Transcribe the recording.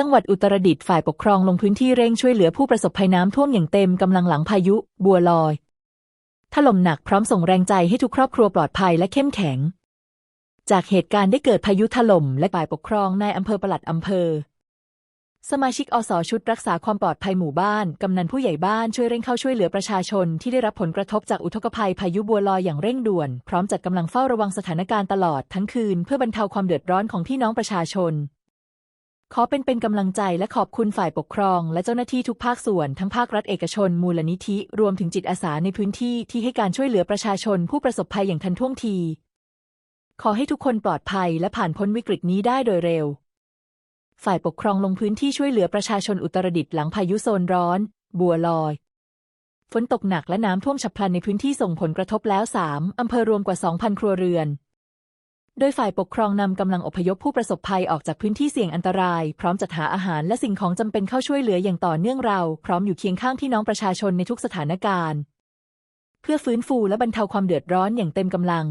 จังหวัดอุตรดิตถ์ฝ่ายปกครองลงพื้นที่เร่งช่วยเหลือผู้ประสบภัยน้ำท่วมอย่างเต็มกำลังหลังพายุ บัวลอย ถล่มหนักพร้อมส่งแรงใจให้ทุกครอบครัวปลอดภัยและเข้มแข็ง จากเหตุการณ์ได้เกิดพายุถล่มและฝ่ายปกครองในายอำเภอปลัดอำเภอ สมาชิกอสชุดรักษาความปลอดภัยหมู่บ้าน กำนันผู้ใหญ่บ้านช่วยเร่งเข้าช่วยเหลือประชาชนที่ได้รับผลกระทบจากอุทกภัยพายุบัวลอยอย่างเร่งด่วน พร้อมจัดกำลังเฝ้าระวังสถานการณ์ตลอดทั้งคืน เพื่อบรรเทาความเดือดร้อนของพี่น้องประชาชน ขอเป็นเป็นกำลังใจและขอบคุณฝ่ายปกครอง และเจ้าหน้าที่ทุกภาคส่วนทั้งภาครัฐเอกชน มูลนิธิ รวมถึงจิตอาสาในพื้นที่ที่ให้การช่วยเหลือประชาชนผู้ประสบภัยอย่างทันท่วงที ขอให้ทุกคนปลอดภัยและผ่านพ้นวิกฤตนี้ได้โดยเร็ว ฝ่ายปกครองลงพื้นที่ช่วยเหลือประชาชนอุตรดิตถ์หลังพายุโซนร้อน บัวลอย ฝนตกหนักและน้ำท่วมฉับพลันในพื้นที่ส่งผลกระทบแล้ว 3 อำเภอรวมกว่า 2,000 ครัวเรือน โดยฝ่ายปกครองนำกำลังอพยพผู้ประสบภัยออกจากพื้นที่เสี่ยงอันตราย พร้อมจัดหาอาหารและสิ่งของจำเป็นเข้าช่วยเหลืออย่างต่อเนื่องเรา พร้อมอยู่เคียงข้างพี่น้องประชาชนในทุกสถานการณ์ เพื่อฟื้นฟูและบรรเทาความเดือดร้อนอย่างเต็มกำลัง